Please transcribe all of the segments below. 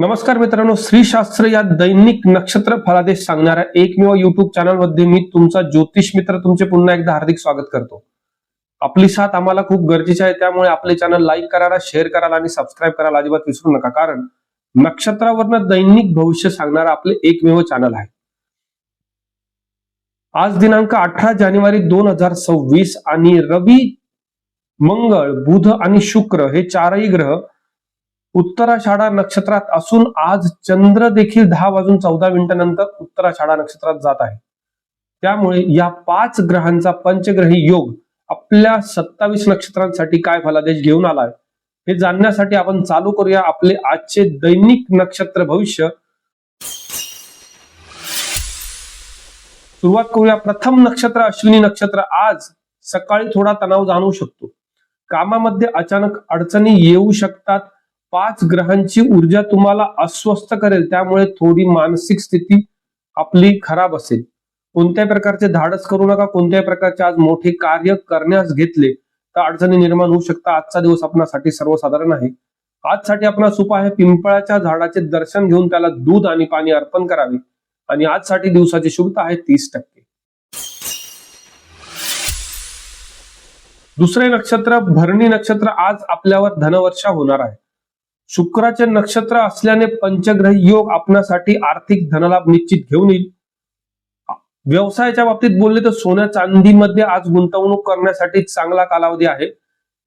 नमस्कार मित्रांनो श्रीशास्त्र या दैनिक नक्षत्र फलादेश सांगणाऱ्या एकमेव युट्यूब चॅनलमध्ये मी तुमचा ज्योतिष मित्र तुमचे पुन्हा एकदा हार्दिक स्वागत करतो. आपली साथ आम्हाला खूप गरजेची आहे त्यामुळे आपले चॅनल लाईक करायला शेअर करायला आणि सबस्क्राईब करायला अजिबात विसरू नका. कारण नक्षत्रावरनं दैनिक भविष्य सांगणारा आपले एकमेव चॅनल आहे. आज दिनांक अठरा जानेवारी दोन हजार सव्वीस आणि रवी मंगळ बुध आणि शुक्र हे चारही ग्रह उत्तराषाढा नक्षत्रात असून आज चंद्र देखील दहा वाजून चौदा मिनिटानंतर उत्तराषाढा नक्षत्रात जात आहे. त्यामुळे या पाच ग्रहांचा पंचग्रही योग आपल्या सत्तावीस नक्षत्रांसाठी काय फलादेश घेऊन आलाय हे जाणण्यासाठी आपण चालू करूया आपले आजचे दैनिक नक्षत्र भविष्य. सुरुवात करूया. प्रथम नक्षत्र अश्विनी नक्षत्र. आज सकाळी थोडा तणाव जाणवू शकतो. कामामध्ये अचानक अडचणी येऊ शकतात. पाच ग्रहांची ऊर्जा तुम्हाला अस्वस्थ करेल. त्यामुळे थोडी मानसिक स्थिती आपली खराब असेल. कोणत्याही प्रकारचे धाडस करू नका. कोणत्याही प्रकारचे आज मोठे कार्य करण्यास घेतले तर अडचणी निर्माण होऊ शकतात. आजचा दिवस आपणासाठी सर्वसाधारण आहे. आजसाठी आपणास उपाय आहे. पिंपळाच्या झाडाचे दर्शन घेऊन त्याला दूध आणि पाणी अर्पण करावे. आणि आजसाठी दिवसाची शुभता आहे तीस टक्के. दुसरे नक्षत्र भरणी नक्षत्र आज आपल्यावर धनवर्षा होणार आहे. शुक्राचे नक्षत्र असल्याने पंचग्रह योग आपणासाठी आर्थिक धनलाभ निश्चित घेऊन येईल. व्यवसायाच्या बाबतीत बोलले तर सोन्या चांदीमध्ये आज गुंतवणूक करण्यासाठी चांगला कालावधी आहे.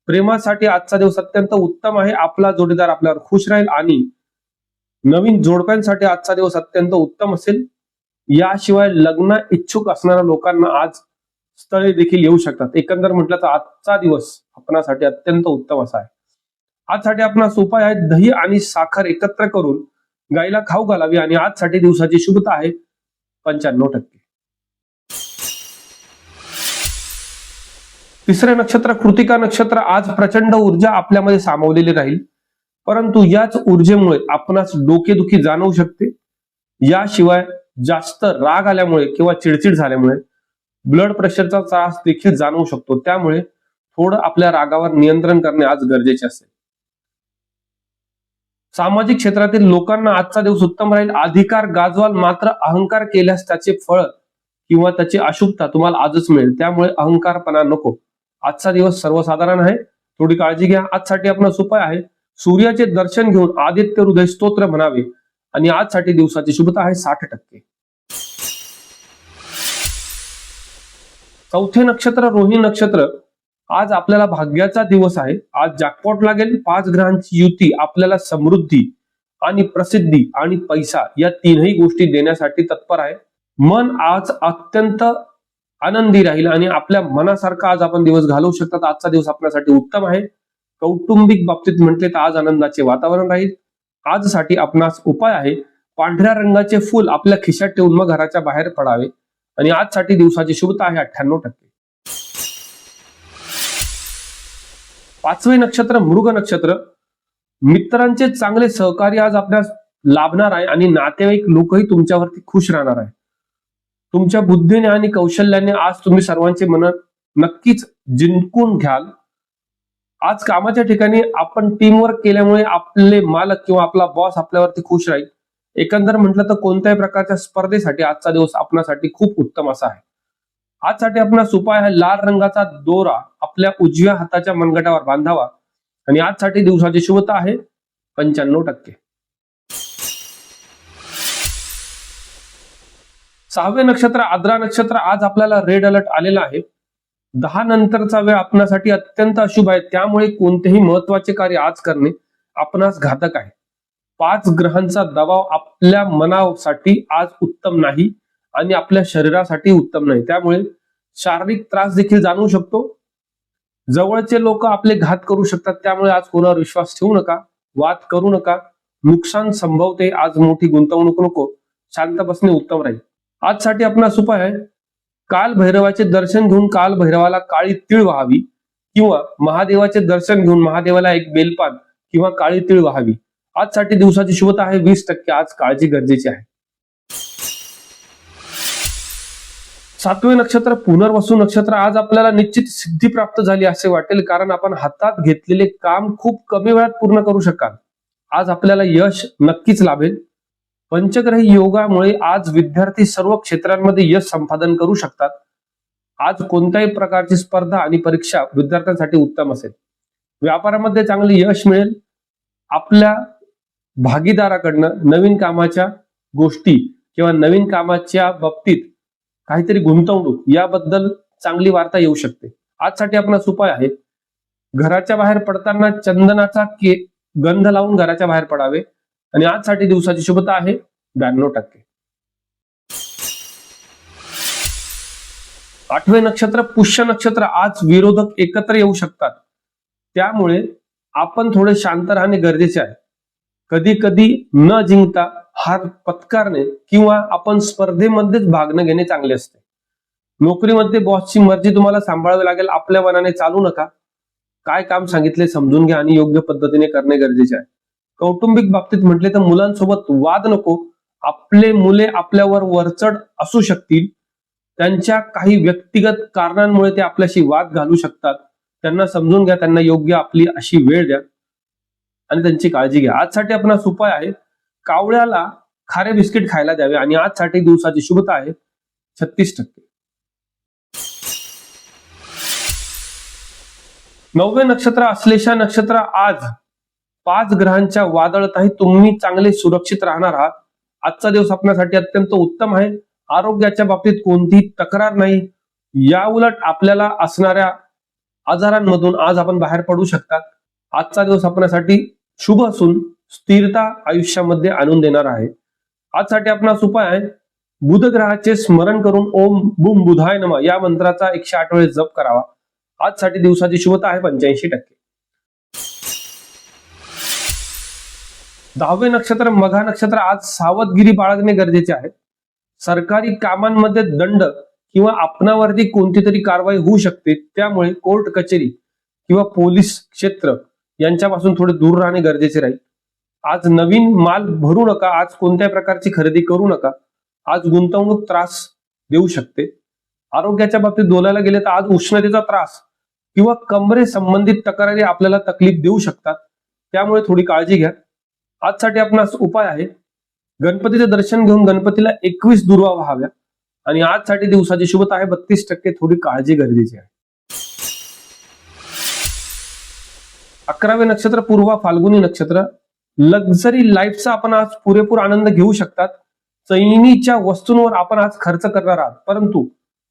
प्रेमासाठी आजचा दिवस अत्यंत उत्तम आहे. आपला जोडीदार आपल्यावर खुश राहील आणि नवीन जोडप्यांसाठी आजचा दिवस अत्यंत उत्तम असेल. याशिवाय लग्न इच्छुक असणाऱ्या लोकांना आज स्थळे देखील येऊ शकतात. एकंदर म्हटलं तर आजचा दिवस आपणासाठी अत्यंत उत्तम असा आहे. आजसाठी आपणास उपाय आहे दही आणि साखर एकत्र करून गाईला खाऊ घालावी आणि आजसाठी दिवसाची शुभता आहे पंच्याण्णव टक्के. तिसरे नक्षत्र कृतिका नक्षत्र आज प्रचंड ऊर्जा आपल्यामध्ये सामावलेली राहील. परंतु याच ऊर्जेमुळे आपणास डोकेदुखी जाणवू शकते. याशिवाय जास्त राग आल्यामुळे किंवा चिडचिड झाल्यामुळे ब्लड प्रेशरचा त्रास देखील जाणवू शकतो. त्यामुळे थोडं आपल्या रागावर नियंत्रण करणे आज गरजेचे असेल. सामाजिक क्षेत्रातील लोकांना आजचा दिवस उत्तम राहील. अधिकार गाजवाल मात्र अहंकार केल्यास त्याचे फळ किंवा त्याची अशुभता तुम्हाला आजच मिळेल. त्यामुळे अहंकारपणा नको. आजचा दिवस सर्वसाधारण आहे. थोडी काळजी घ्या. आजसाठी आपला उपाय आहे सूर्याचे दर्शन घेऊन आदित्य हृदय स्तोत्र म्हणावे. आणि आजसाठी दिवसाची शुभता आहे साठ टक्के. चौथे नक्षत्र रोहिणी नक्षत्र आज आपल्याला भाग्याचा दिवस आहे. आज जॅकपॉट लागेल. पाच ग्रहांची युती आपल्याला समृद्धी आणि प्रसिद्धी आणि पैसा या तीनही गोष्टी देण्यासाठी तत्पर आहे. मन आज अत्यंत आनंदी राहील आणि आपल्या मनासारखा आज आपण दिवस घालवू शकतात. आजचा दिवस आपल्यासाठी उत्तम आहे. कौटुंबिक बाबतीत म्हटले तर आज आनंदाचे वातावरण राहील. आजसाठी आपणास उपाय आहे पांढऱ्या रंगाचे फूल आपल्या खिशात ठेवून मग घराच्या बाहेर पडावे. आणि आजसाठी दिवसाची शुभता आहे अठ्ठ्याण्णव टक्के. पाचवे नक्षत्र मृग नक्षत्र. मित्रांचे चांगले सहकार्य आज आपल्यास लाभणार आहे आणि नातेवाईक लोकही तुमच्यावरती खुश राहणार आहे तुमच्या बुद्धीने आणि कौशल्याने आज तुम्ही सर्वांचे मन नक्कीच जिंकून घ्याल. आज कामाच्या ठिकाणी आपण टीमवर्क केल्यामुळे आपले मालक किंवा आपला बॉस आपल्यावरती खुश राहील. एकंदर म्हटलं तर कोणत्याही प्रकारच्या स्पर्धेसाठी आजचा दिवस आपणासाठी खूप उत्तम असा आहे. आजसाठी आपणास उपाय हा लाल रंगाचा दोरा आपल्या उजव्या हाताच्या मनगटावर बांधावा. आणि आजसाठी दिवसाची शुभता आहे पंच्याण्णव टक्के. सहावे नक्षत्र आद्रा नक्षत्र आज आपल्याला रेड अलर्ट आलेला आहे. दहा नंतरचा वेळ आपणासाठी अत्यंत अशुभ आहे. त्यामुळे कोणतेही महत्त्वाचे कार्य आज करणे आपणास घातक आहे. पाच ग्रहांचा दबाव आपल्या मनासाठी आज उत्तम नाही आणि आपल्या शरीरासाठी उत्तम नाही. त्यामुळे शारीरिक त्रास देखील जाणवू शकतो. जवळचे लोक आपले घात करू शकतात. त्यामुळे आज कोणावर विश्वास ठेवू नका वाद करू नका. नुकसान संभवते. आज मोठी गुंतवणूक नको. शांत बसणे उत्तम राहील. आजसाठी आपणास उपाय आहे. काल भैरवाचे दर्शन घेऊन काल भैरवाला काळी तीळ व्हावी किंवा महादेवाचे दर्शन घेऊन महादेवाला एक बेलपान किंवा काळी तीळ व्हावी. आजसाठी दिवसाची शुभता आहे वीस टक्के. आज काळजी गरजेची आहे. सातवे नक्षत्र पुनर्वसू नक्षत्र आज आपल्याला निश्चित सिद्धी प्राप्त झाली असे वाटेल कारण आपण हातात घेतलेले काम खूप कमी वेळात पूर्ण करू शकाल. आज आपल्याला यश नक्कीच लाभेल. पंचग्रही योगामुळे आज विद्यार्थी सर्व क्षेत्रांमध्ये यश संपादन करू शकतात. आज कोणत्याही प्रकारची स्पर्धा आणि परीक्षा विद्यार्थ्यांसाठी उत्तम असेल. व्यापारामध्ये चांगले यश मिळेल. आपल्या भागीदाराकडनं नवीन कामाच्या गोष्टी किंवा नवीन कामाच्या बाबतीत काहीतरी गुंतवणूक याबद्दल चांगली वार्ता येऊ शकते. आजसाठी आपणास उपाय आहे. घराच्या बाहेर पडताना चंदनाचा के गंध लावून घराच्या बाहेर पडावे. आणि आजसाठी दिवसाची शुभता आहे ब्याण्णव टक्के. आठवे नक्षत्र पुष्य नक्षत्र आज विरोधक एकत्र येऊ शकतात. त्यामुळे आपण थोडे शांत राहणे गरजेचे आहे. कधी कधी न जिंकता हार पत्कारणे किंवा आपण स्पर्धेमध्येच भागणं घेणे चांगले असते. नोकरीमध्ये बॉसची मर्जी तुम्हाला सांभाळावी लागेल आपल्या मनाने चालू नका. काय काम सांगितले समजून घ्या आणि योग्य पद्धतीने करणे गरजेचे आहे. कौटुंबिक बाबतीत म्हटले तर मुलांसोबत वाद नको. आपले मुले आपल्यावर वरचढ असू शकतील. त्यांच्या काही व्यक्तिगत कारणांमुळे ते आपल्याशी वाद घालू शकतात. त्यांना समजून घ्या त्यांना योग्य आपली अशी वेळ द्या. आणि त्यांची काळजी घ्या. आजसाठी आपणास उपाय आहे कावळ्याला खारे बिस्किट खायला द्यावे आणि आजसाठी दिवसाची शुभता आहे छत्तीस टक्के. नववे नक्षत्र अश्लेषा नक्षत्र आज. पाच ग्रहांच्या वादळातही तुम्ही चांगले सुरक्षित राहणार आहात. आजचा दिवस आपल्यासाठी अत्यंत उत्तम आहे. आरोग्याच्या बाबतीत कोणतीही तक्रार नाही. या उलट आपल्याला असणाऱ्या आजारांमधून आज आपण बाहेर पडू शकतात. आजचा दिवस आपल्यासाठी शुभ असून स्थिरता आयुष्यामध्ये आणून देणार आहे. आजसाठी आपणास उपाय आहे. बुध ग्रहाचे स्मरण करून ओम बुम बुधाय नमा या मंत्राचा एकशे आठ वेळेस जप करावा. आजसाठी दिवसाची शुभता आहे पंच्याऐंशी टक्के. दहावे नक्षत्र मघा नक्षत्र आज सावधगिरी बाळगणे गरजेचे आहे. सरकारी कामांमध्ये दंड किंवा आपणावरती कोणती तरी कारवाई होऊ शकते त्यामुळे कोर्ट कचेरी किंवा पोलीस क्षेत्र यांच्यापासून थोडे दूर राहणे गरजेचे राहील. आज नवीन माल भरू नका आज कोणत्याही प्रकारची खरेदी करू नका आज गुंतवणूक त्रास देऊ शकते. आरोग्याच्या बाबतीत बोलायला गेले तर आज उष्णतेचा त्रास किंवा कमरे संबंधित तक्रारी आपल्याला तकलीफ देऊ शकतात. त्यामुळे थोडी काळजी घ्या. आजसाठी आपणास उपाय आहे गणपतीचे दर्शन घेऊन गणपतीला एकवीस दुर्वा व्हाव्या. आणि आजसाठी दिवसाची शुभता आहे बत्तीस टक्के थोडी काळजी गरजेची आहे. अकरावे नक्षत्र पूर्वा फाल्गुनी नक्षत्र. लक्झरी लाईफचा आपण आज पुरेपूर आनंद घेऊ शकतात. चैनीच्या वस्तूंवर आपण आज खर्च करणार आहात. परंतु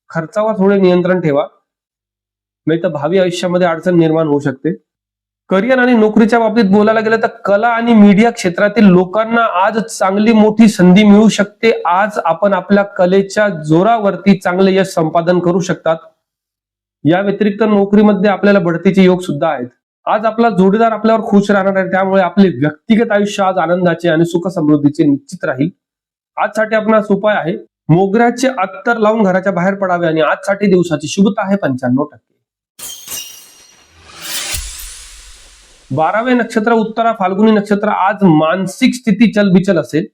खर्चावर थोडे नियंत्रण ठेवा. नाही तर भावी आयुष्यामध्ये अडचण निर्माण होऊ शकते. करिअर आणि नोकरीच्या बाबतीत बोलायला गेलं तर कला आणि मीडिया क्षेत्रातील लोकांना आज चांगली मोठी संधी मिळू शकते. आज आपण आपल्या कलेच्या जोरावरती चांगले यश संपादन करू शकतात. या व्यतिरिक्त नोकरीमध्ये आपल्याला बढतीचे योग सुद्धा आहेत. आज आपला जोडीदार आपल्यावर खुश राहणार आहे त्यामुळे आपले व्यक्तिगत आयुष्य आज आनंदाचे आणि सुख समृद्धीचे निश्चित राहील. आजसाठी आपणास उपाय आहे मोगऱ्याचे अत्तर लावून घराच्या बाहेर पडावे आणि आजसाठी दिवसाची शुभता आहे पंच्याण्णव टक्के. बारावे नक्षत्र उत्तरा फाल्गुनी नक्षत्र आज मानसिक स्थिती चलबिचल असेल.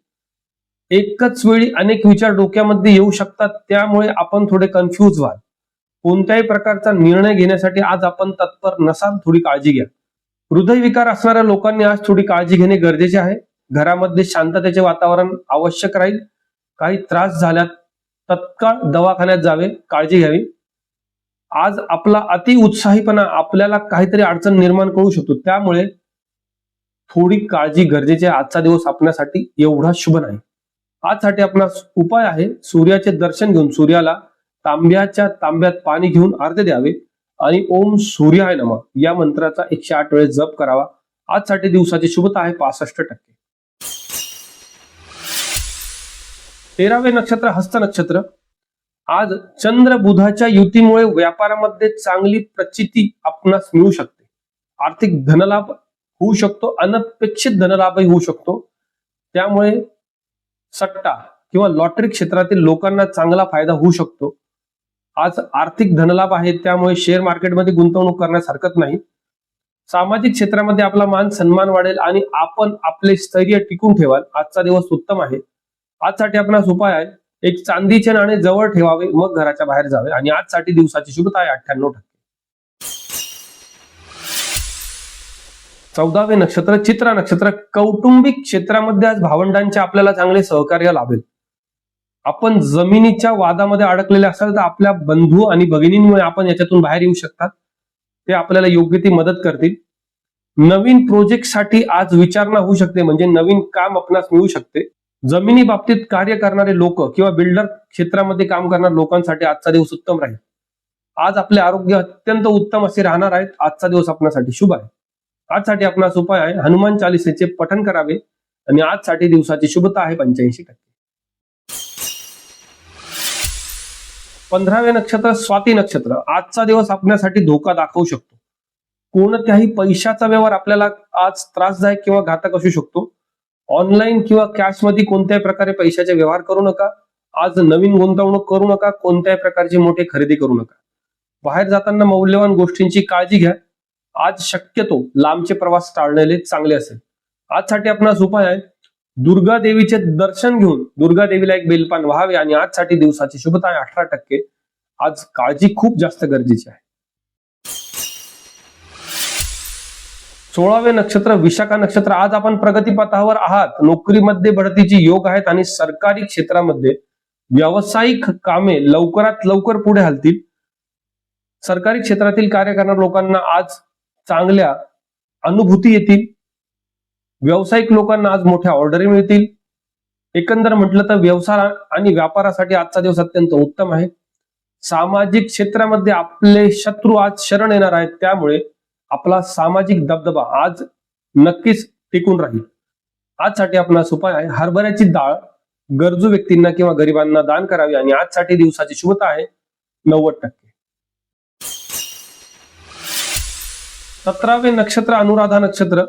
एकच वेळी अनेक विचार डोक्यामध्ये येऊ शकतात त्यामुळे आपण थोडे कन्फ्यूज व्हाल. कोणत्याही प्रकारचा निर्णय घेण्यासाठी आज आपण तत्पर नसाल थोडी काळजी घ्या. हृदयविकार असणाऱ्या लोकांनी आज थोडी काळजी घेणे गरजेचे आहे. घरामध्ये शांततेचे वातावरण आवश्यक राहील. काही त्रास झाल्यात तत्काळ दवाखान्यात जावे काळजी घ्यावी. आज आपला अति उत्साहीपणा आपल्याला काहीतरी अडचण निर्माण करू शकतो. त्यामुळे थोडी काळजी गरजेची आहे. आजचा दिवस आपल्यासाठी एवढा शुभ नाही. आजसाठी आपणास उपाय आहे सूर्याचे दर्शन घेऊन सूर्याला तांब्याच्या तांब्यात पाणी घेऊन अर्ध द्यावे आणि ओम सूर्याय नम या मंत्राचा एकशे आठ वेळेस जप करावा. आजसाठी दिवसाची शुभता आहे पासष्ट टक्के. तेरावे नक्षत्र हस्त नक्षत्र. आज चंद्र बुधाच्या युतीमुळे व्यापारामध्ये चांगली प्रचिती आपणास मिळू शकते. आर्थिक धनलाभ होऊ शकतो अनपेक्षित धनलाभही होऊ शकतो. त्यामुळे सट्टा किंवा लॉटरी क्षेत्रातील लोकांना चांगला फायदा होऊ शकतो. आज आर्थिक धनलाभ आहे त्यामुळे शेअर मार्केटमध्ये गुंतवणूक करण्यास हरकत नाही. सामाजिक क्षेत्रामध्ये आपला मान सन्मान वाढेल आणि आपण आपले स्थैर्य टिकून ठेवाल. आजचा दिवस उत्तम आहे. आजसाठी आपणास उपाय आहे एक चांदीचे नाणे जवळ ठेवावे मग घराच्या बाहेर जावे. आणि आजसाठी दिवसाची शुभता आहे अठ्ठ्याण्णव टक्के. चौदावे नक्षत्र चित्रा नक्षत्र कौटुंबिक क्षेत्रामध्ये आज भावंडांचे आपल्याला चांगले सहकार्य लाभेल. आपण जमिनीच्या वादामध्ये अडकलेले असाल तर आपल्या बंधू आणि भगिनींमुळे आपण याच्यातून बाहेर येऊ शकतात. ते आपल्याला योग्य ती मदत करतील. नवीन प्रोजेक्टसाठी आज विचारणा होऊ शकते म्हणजे नवीन काम आपणास मिळू शकते. जमिनी बाबतीत कार्य करणारे लोक किंवा बिल्डर क्षेत्रामध्ये काम करणाऱ्या लोकांसाठी आजचा दिवस उत्तम राहील. आज आपले आरोग्य अत्यंत उत्तम असे राहणार आहेत. आजचा दिवस आपणासाठी शुभ आहे. आजसाठी आपणास उपाय आहे. हनुमान चालिसेचे पठण करावे आणि आजसाठी दिवसाची शुभता आहे पंच्याऐंशी टक्के. पंधरावे नक्षत्र स्वाती नक्षत्र. आजचा दिवस आपल्यासाठी धोका दाखवू शकतो. कोणत्याही पैशाचा व्यवहार आपल्याला आज त्रासदायक किंवा घातक असू शकतो. ऑनलाईन किंवा कॅशमध्ये कोणत्याही प्रकारे पैशाचे व्यवहार करू नका. आज नवीन गुंतवणूक करू नका कोणत्याही प्रकारची मोठी खरेदी करू नका. बाहेर जाताना मौल्यवान गोष्टींची काळजी घ्या. आज शक्यतो लांबचे प्रवास टाळलेले चांगले असेल. आजसाठी आपणास उपाय आहे दुर्गा देवीचे दर्शन घेऊन दुर्गा देवीला एक बेलपान व्हावे आणि आजसाठी दिवसाची शुभता आहे अठरा टक्के. आज काळजी खूप जास्त गरजेची आहे. सोळावे नक्षत्र विशाखा नक्षत्र आज आपण प्रगतीपथावर आहात. नोकरीमध्ये बढतीची योग आहेत आणि सरकारी क्षेत्रामध्ये व्यावसायिक कामे लवकरात लवकर पुढे हलतील. सरकारी क्षेत्रातील कार्य करणाऱ्या लोकांना आज चांगल्या अनुभूती येतील. व्यावसायिक लोकांना आज मोठ्या ऑर्डरी मिळतील. एकंदर म्हटलं तर व्यवसाय आणि व्यापारासाठी आजचा दिवस अत्यंत उत्तम आहे. सामाजिक क्षेत्रामध्ये आपले शत्रू आज शरण येणार आहेत. त्यामुळे आपला सामाजिक दबदबा आज नक्कीच टिकून राहील. आजसाठी आपणास उपाय आहे हरभऱ्याची डाळ गरजू व्यक्तींना किंवा गरिबांना दान करावी आणि आजसाठी दिवसाची शुभता आहे नव्वद टक्के. सतरावे नक्षत्र अनुराधा नक्षत्र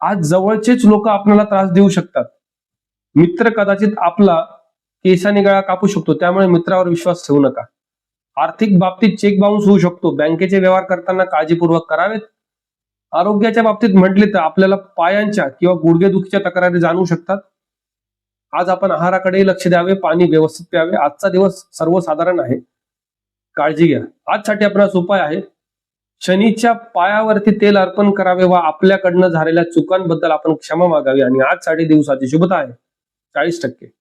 आज जवळचेच लोक आपल्याला त्रास देऊ शकतात. मित्र कदाचित आपला केसाने गळा कापू शकतो त्यामुळे मित्रावर विश्वास ठेवू नका. आर्थिक बाबतीत चेक बाउन्स होऊ शकतो. बँकेचे व्यवहार करताना काळजीपूर्वक करावेत. आरोग्याच्या बाबतीत म्हटले तर आपल्याला पायांच्या किंवा गुडघेदुखीच्या तक्रारी जाणवू शकतात. आज आपण आहाराकडे लक्ष द्यावे पाणी व्यवस्थित प्यावे. आजचा दिवस सर्वसाधारण आहे. काळजी घ्या. आजसाठी आपणास उपाय आहे शनीच्या पायावरती तेल अर्पण करावे व आपल्याकडनं झालेल्या चुकांबद्दल आपण क्षमा मागावी. आणि आजसाठी दिवसाची शुभता आहे. चाळीस टक्के.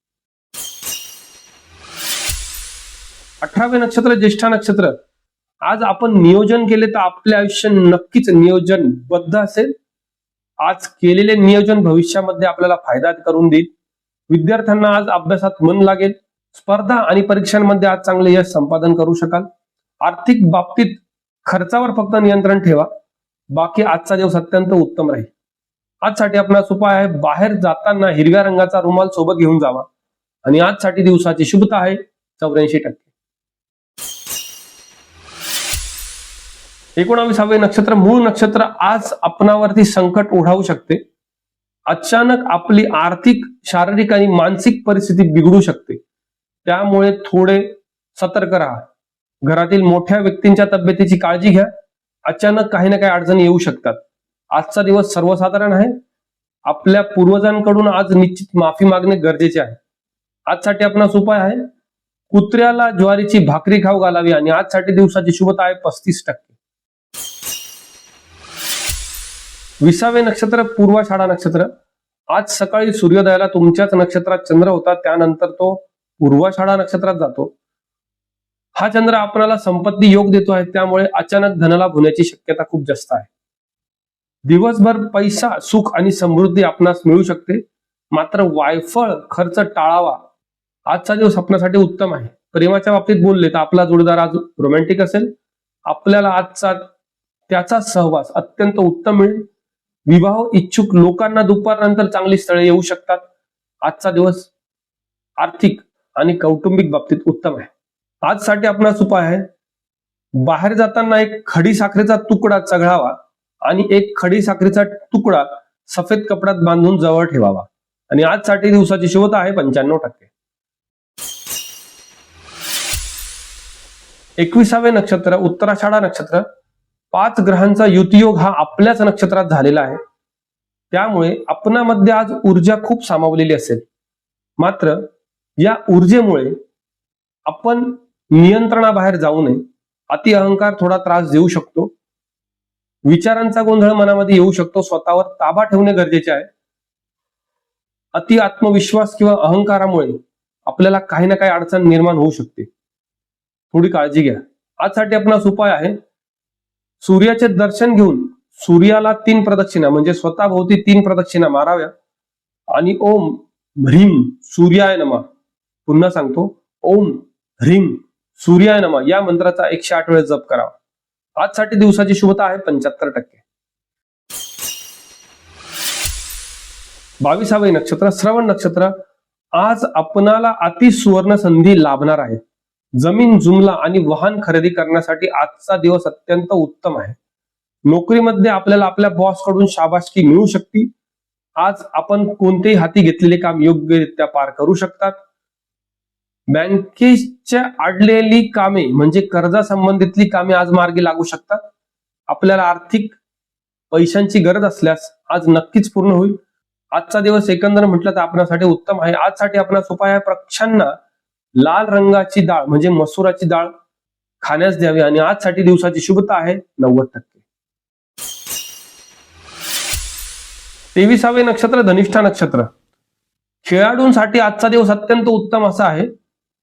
अठरावे नक्षत्र ज्येष्ठा नक्षत्र. आज आपण नियोजन केले तर आपले आयुष्य नक्कीच नियोजनबद्ध असेल. आज केलेले नियोजन भविष्यामध्ये आपल्याला फायदा करून देईल. विद्यार्थ्यांना आज अभ्यासात मन लागेल. स्पर्धा आणि परीक्षांमध्ये आज चांगले यश संपादन करू शकाल. आर्थिक बाबतीत खर्चावर फक्त नियंत्रण ठेवा. बाकी आजचा दिवस अत्यंत उत्तम राहील. आजसाठी आपला उपाय आहे बाहेर जाताना हिरव्या रंगाचा रुमाल सोबत घेऊन जावा. आणि आजसाठी दिवसाची शुभता आहे. चौऱ्याऐंशी टक्के. एकोणावीसावे नक्षत्र मूळ नक्षत्र आज आपणावरती संकट ओढावू शकते. अचानक आपली आर्थिक शारीरिक आणि मानसिक परिस्थिती बिघडू शकते. त्यामुळे थोडे सतर्क राहा. घरातील मोठ्या व्यक्तींच्या तब्येतीची काळजी घ्या. अचानक काही ना काही अडचणी येऊ शकतात. आजचा दिवस सर्वसाधारण आहे. आपल्या पूर्वजांकडून आज निश्चित माफी मागणे गरजेचे आहे. आजसाठी आपणास उपाय आहे. कुत्र्याला ज्वारीची भाकरी खाऊ घालावी आणि आजसाठी दिवसाची शुभता आहे पस्तीस टक्के. विसावे नक्षत्र पूर्वाषाढा नक्षत्र. आज सकाळी सूर्योदयाला तुमच्याच नक्षत्रात चंद्र होता त्यानंतर तो पूर्वाषाढा नक्षत्रात जातो. हा चंद्र आपणाला संपत्ती योग देतो आहे त्यामुळे अचानक धनलाभ होण्याची शक्यता खूप जास्त आहे. दिवसभर पैसा सुख आणि समृद्धी आपणास मिळू शकते. मात्र वायफळ खर्च टाळावा. आजचा दिवस आपणासाठी उत्तम आहे. प्रेमाच्या बाबतीत बोलले तर आपला जोडीदार आज रोमॅन्टिक असेल. आपल्याला आजचा त्याचा सहवास अत्यंत उत्तम मिळेल. विवाह इच्छुक लोकांना दुपारनंतर चांगली स्थळे येऊ शकतात. आजचा दिवस आर्थिक आणि कौटुंबिक बाबतीत उत्तम आहे. आजसाठी आपणास उपाय आहे. बाहेर जाताना एक खडी साखरेचा तुकडा चघळावा आणि एक खडी साखरेचा तुकडा सफेद कपड्यात बांधून जवळ ठेवावा. आणि आजसाठी दिवसाची शुभता आहे पंच्याण्णव टक्के. एकविसावे नक्षत्र उत्तराषाढा नक्षत्र पाच ग्रहांचा युतियोग हा आपल्याच नक्षत्रात झालेला आहे. त्यामुळे आपणामध्ये आज ऊर्जा खूप सामावलेली असेल. मात्र या ऊर्जेमुळे आपण नियंत्रणाबाहेर जाऊ नये. अति अहंकार थोडा त्रास देऊ शकतो. विचारांचा गोंधळ मनामध्ये येऊ शकतो. स्वतःवर ताबा ठेवणे गरजेचे आहे. अति आत्मविश्वास किंवा अहंकारामुळे आपल्याला काही ना काही अडचण निर्माण होऊ शकते. थोडी काळजी घ्या. आजसाठी आपणास उपाय आहे. सूर्याचे दर्शन घेऊन सूर्याला तीन प्रदक्षिणा म्हणजे स्वतःभोवती तीन प्रदक्षिणा माराव्या. आणि ओम ह्रीम सूर्याय नमा. पुन्हा सांगतो ओम ह्रीम सूर्याय नमा. या मंत्राचा एकशे आठ वेळा जप करावा. आजसाठी दिवसाची शुभता आहे पंच्याहत्तर टक्के. बावीसावे नक्षत्र श्रवण नक्षत्र. आज आपणाला अति सुवर्ण संधी लाभणार आहे. जमीन जुमला आणि वाहन खरेदी करण्यासाठी आजचा दिवस अत्यंत उत्तम आहे. नोकरीमध्ये आपल्याला आपल्या बॉसकडून शाबासकी मिळू शकते. आज आपण कोणतेही हाती घेतलेले काम योग्यरित्या पार करू शकतात. बँकेच्या अडलेली कामे म्हणजे कर्जा संबंधितली कामे आज मार्गी लागू शकतात. आपल्याला आर्थिक पैशांची गरज असल्यास आज नक्कीच पूर्ण होईल. आजचा दिवस एकंदर म्हटलं तर आपणासाठी उत्तम आहे. आजसाठी आपल्या उपाय आहे लाल रंगाची डाळ म्हणजे मसुराची डाळ खाण्यास द्यावी. आणि आजसाठी दिवसाची शुभता आहे नव्वद टक्के. तेविसावे नक्षत्र धनिष्ठा नक्षत्र. खेळाडूंसाठी आजचा दिवस अत्यंत उत्तम असा आहे.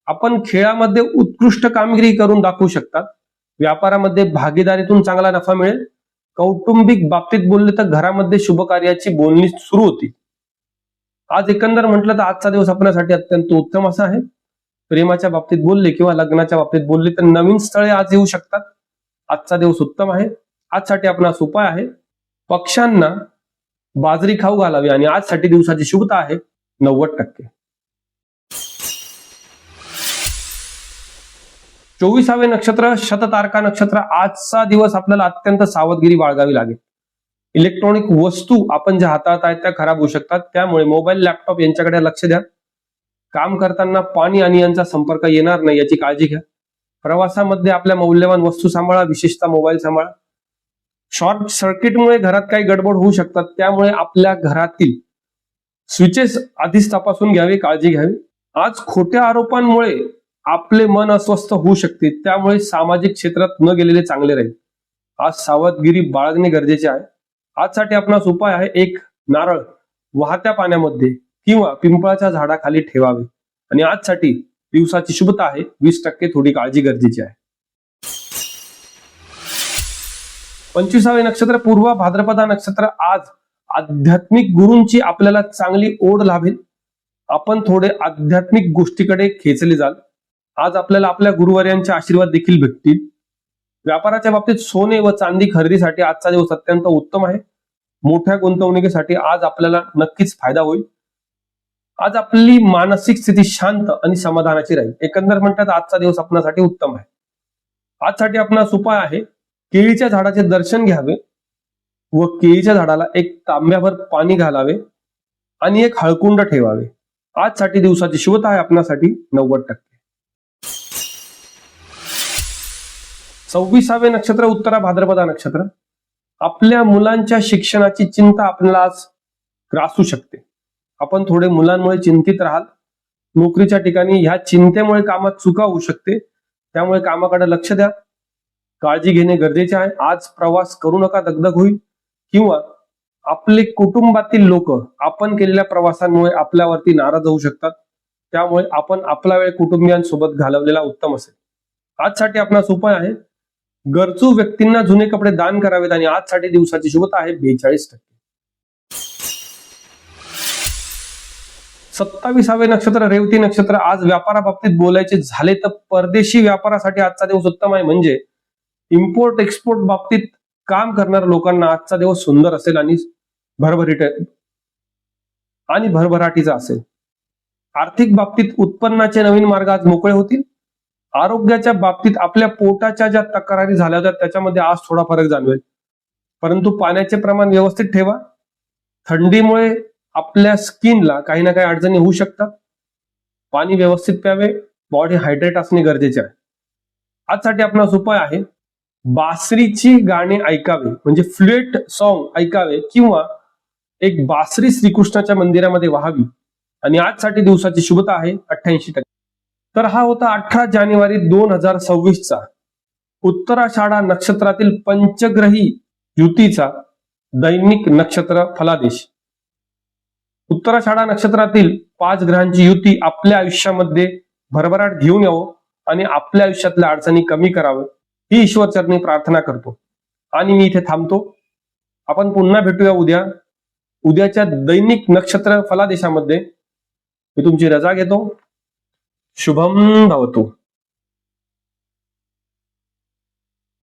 आपण खेळामध्ये उत्कृष्ट कामगिरी करून दाखवू शकतात. व्यापारामध्ये भागीदारीतून चांगला नफा मिळेल. कौटुंबिक बाबतीत बोलले तर घरामध्ये शुभ कार्याची बोलणी सुरू होती. आज एकंदर म्हटलं तर आजचा दिवस आपल्यासाठी अत्यंत उत्तम असा आहे. प्रेमाच्या बाबतीत बोलले किंवा लग्नाच्या बाबतीत बोलले तर नवीन स्थळे आज येऊ शकतात. आजचा दिवस उत्तम आहे. आजसाठी आपणास उपाय आहे. पक्ष्यांना बाजरी खाऊ घालावी आणि आजसाठी दिवसाची शुभता आहे नव्वद टक्के. चोवीसावे नक्षत्र शततारका नक्षत्र आजचा दिवस आपल्याला अत्यंत सावधगिरी बाळगावी लागेल. इलेक्ट्रॉनिक वस्तू आपण ज्या हाताळत आहेत त्या खराब होऊ शकतात. त्यामुळे मोबाईल लॅपटॉप यांच्याकडे लक्ष द्या. काम करताना पाणी आणि यांचा संपर्क येणार नाही याची काळजी घ्या. प्रवासामध्ये आपल्या मौल्यवान वस्तू सांभाळा विशेषतः मोबाईल सांभाळा. शॉर्ट सर्किटमुळे घरात काही गडबड होऊ शकतात त्यामुळे आपल्या घरातील स्विचेस आधीच तपासून घ्यावे काळजी घ्यावी. आज खोट्या आरोपांमुळे आपले मन अस्वस्थ होऊ शकते त्यामुळे सामाजिक क्षेत्रात न गेलेले चांगले राहील. आज सावधगिरी बाळगणे गरजेचे आहे. आजसाठी आपणास उपाय आहे एक नारळ वाहत्या पाण्यामध्ये किंवा पिंपळाच्या झाडाखाली ठेवावे. आणि आजसाठी दिवसाची शुभता आहे. वीस टक्के थोडी काळजी गरजेची आहे. पंचवीसावे नक्षत्र पूर्व भाद्रपदा नक्षत्र आज आध्यात्मिक गुरूंची आपल्याला चांगली ओढ लाभेल. आपण थोडे आध्यात्मिक गोष्टीकडे खेचले जाल. आज आपल्याला आपल्या गुरुवार्यांचे आशीर्वाद देखील भेटतील. व्यापाराच्या बाबतीत सोने व चांदी खरेदीसाठी आजचा दिवस अत्यंत उत्तम आहे. मोठ्या गुंतवणुकीसाठी आज आपल्याला नक्कीच फायदा होईल. आज आपली मानसिक स्थिती शांत आणि समाधानाची राहील. एकंदर म्हणतात आजचा दिवस आपणासाठी उत्तम आहे. आजसाठी आपणास उपाय आहे केळीच्या झाडाचे दर्शन घ्यावे व केळीच्या झाडाला एक तांब्याभर पाणी घालावे आणि एक हळकुंड ठेवावे. आजसाठी दिवसाची शुभता आहे आपणासाठी नव्वद टक्के. सव्वीसावे नक्षत्र उत्तरा भाद्रपदा नक्षत्र. आपल्या मुलांच्या शिक्षणाची चिंता आपल्याला आज ग्रासू शकते. आपण थोडे मुलांमुळे चिंतित राहाल. नोकरीच्या ठिकाणी ह्या चिंतेमुळे कामात चुका होऊ शकते. त्यामुळे कामाकडे लक्ष द्या. काळजी घेणे गरजेचे आहे. आज प्रवास करू नका दगदग होईल. किंवा आपले कुटुंबातील लोक आपण केलेल्या प्रवासांमुळे आपल्यावरती नाराज होऊ शकतात. त्यामुळे आपण आपला वेळ कुटुंबियांसोबत घालवलेला उत्तम असेल. आजसाठी आपणास उपाय आहे. गरजू व्यक्तींना जुने कपडे दान करावेत आणि आजसाठी दिवसाची शुभता आहे बेचाळीस टक्के. सत्तावीसावे नक्षत्र रेवती नक्षत्र आज व्यापाराबाबतीत बोलायचे झाले तर परदेशी व्यापारासाठी आजचा दिवस उत्तम आहे. म्हणजे इम्पोर्ट एक्सपोर्ट बाबतीत काम करणाऱ्या लोकांना आजचा दिवस सुंदर असेल आणि भरभरीट आणि भरभराटीचा असेल. आर्थिक बाबतीत उत्पन्नाचे नवीन मार्ग आज मोकळे होतील. आरोग्याच्या बाबतीत आपल्या पोटाच्या ज्या तक्रारी झाल्या होत्या त्याच्यामध्ये आज थोडा फरक जाणवेल. परंतु पाण्याचे प्रमाण व्यवस्थित ठेवा. थंडीमुळे आपल्या स्किनला काही ना काही अडचणी होऊ शकतात. पाणी व्यवस्थित प्यावे बॉडी हायड्रेट असणे गरजेचे आहे. आजसाठी आपणास उपाय आहे बासरीची गाणे ऐकावे म्हणजे फ्लुएट सॉन्ग ऐकावे किंवा एक बासरी श्रीकृष्णाच्या मंदिरामध्ये व्हावी. आणि आजसाठी दिवसाची शुभता आहे अठ्ठ्याऐंशी टक्के. तर हा होता अठरा जानेवारी दोन हजार सव्वीसचा उत्तराषाढा नक्षत्रातील पंचग्रही युतीचा दैनिक नक्षत्र फलादेश. उत्तराषाढा नक्षत्रातील पाच ग्रहांची युती आपल्या आयुष्यामध्ये भरभराट घेऊन यावं आणि आपल्या आयुष्यातल्या अडचणी कमी करावं ही ईश्वरचरणी प्रार्थना करतो. आणि मी इथे थांबतो. आपण पुन्हा भेटूया उद्या. उद्याच्या दैनिक नक्षत्र फलादेशामध्ये. मी तुमची रजा घेतो. शुभम भवतो.